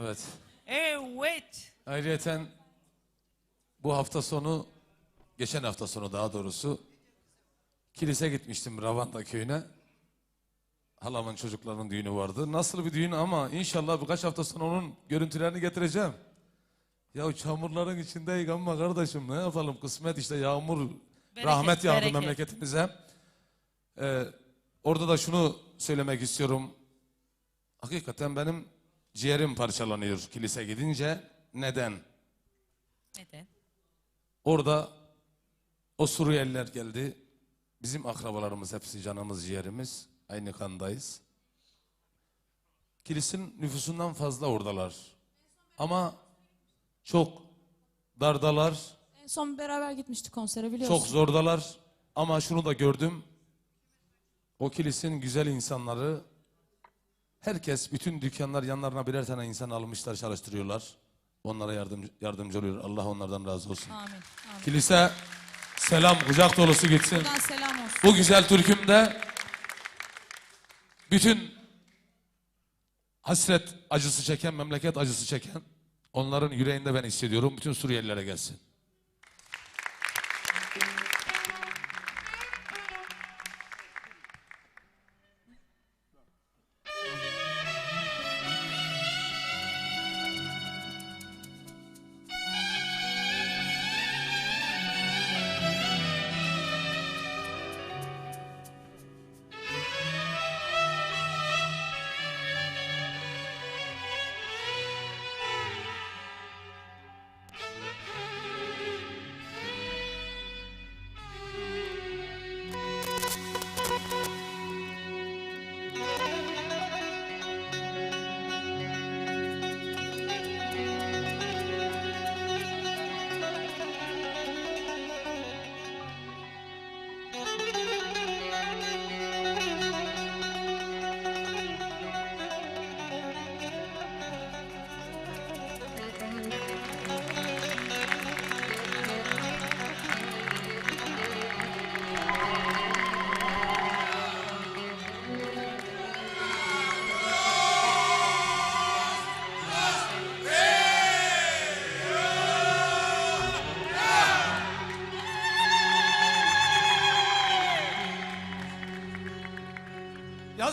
Evet. Evet. Ayrıyeten bu hafta sonu, geçen hafta sonu daha doğrusu kilise gitmiştim Ravanda köyüne. Halamın çocuklarının düğünü vardı. Nasıl bir düğün ama inşallah birkaç hafta sonra onun görüntülerini getireceğim. Ya çamurların içindeyik ama kardeşim ne yapalım kısmet işte yağmur Bereket, rahmet yağdı bereket. memleketimize. Ee, orada da şunu söylemek istiyorum. Hakikaten benim ciğerim parçalanıyor kilise gidince. Neden? Neden? Orada o Suriyeliler geldi. Bizim akrabalarımız hepsi canımız ciğerimiz. Aynı kandayız. Kilisin nüfusundan fazla oradalar. Ama çok dardalar, En son beraber gitmiştik konsere biliyorsun. çok zordalar. Ama şunu da gördüm. O kilisin güzel insanları, herkes, bütün dükkanlar yanlarına birer tane insan almışlar, çalıştırıyorlar. Onlara yardım, yardımcı oluyor. Allah onlardan razı olsun. Amin. Amin. Kilise selam kucak dolusu gitsin. Buradan selam olsun. Bu güzel türkümde bütün hasret acısı çeken, memleket acısı çeken onların yüreğinde ben hissediyorum. Bütün Suriyelilere gelsin.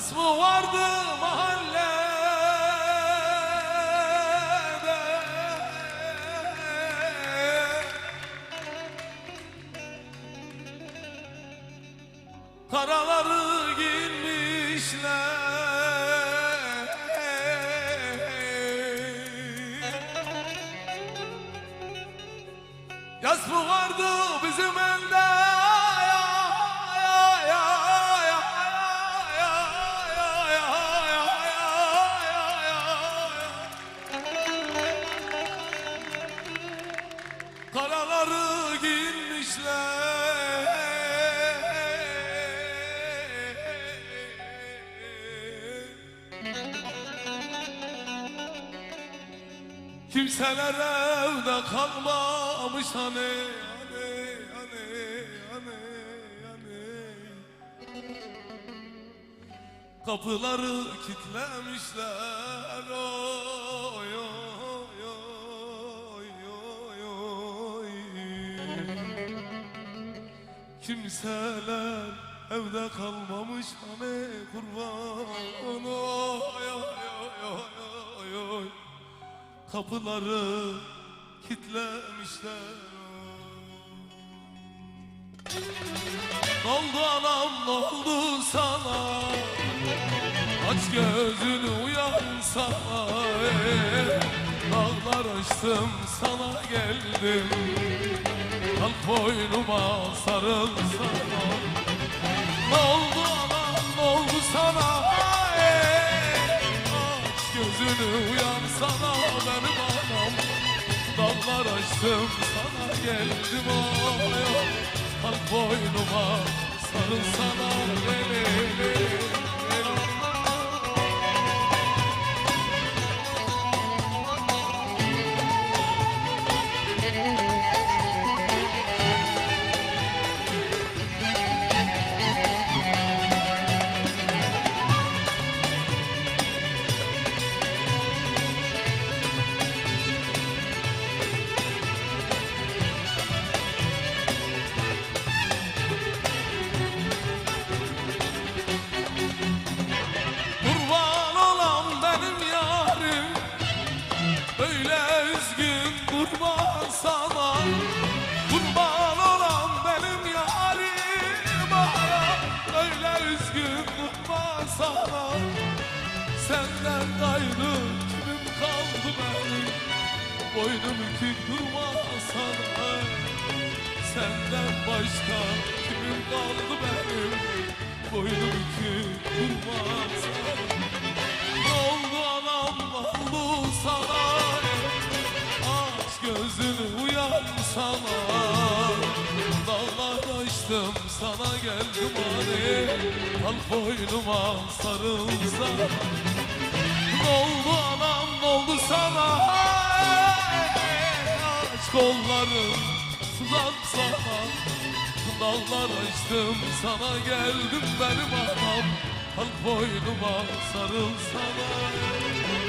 ismi vardı mahallede. Karaları giymişler. Yasmı vardı bizim ev Kimseler evde kalmamış hani hani hani hani hani. Kapıları kilitlemişler oy Kimseler evde kalmamış hani kurban. Oy oy oy oy oy oy Kapıları kilitlemişler. Ne oldu anam ne oldu sana? Aç gözünü uyansana ey. Dağlar açtım sana geldim Al koynuma sarıl sarıl Ne oldu anam ne oldu sana. Hey, Aç gözünü uyan sana benim anam. Dallar açtım sana geldim ağlıyor Al koynuma sarıl sana benim. Boynum bükük durma sana Senden başka kimim kaldı benim? Boynum bükük durma sana Ne oldu anam ne oldu sana. Aç gözünü uyan sana. Dağlar açtım sana geldim hani Al boynuma sarıl sana Ne oldu anam ne oldu sana kolları uzat sana Dallar açtım sana geldim benim anam. Al boynuma sarıl sana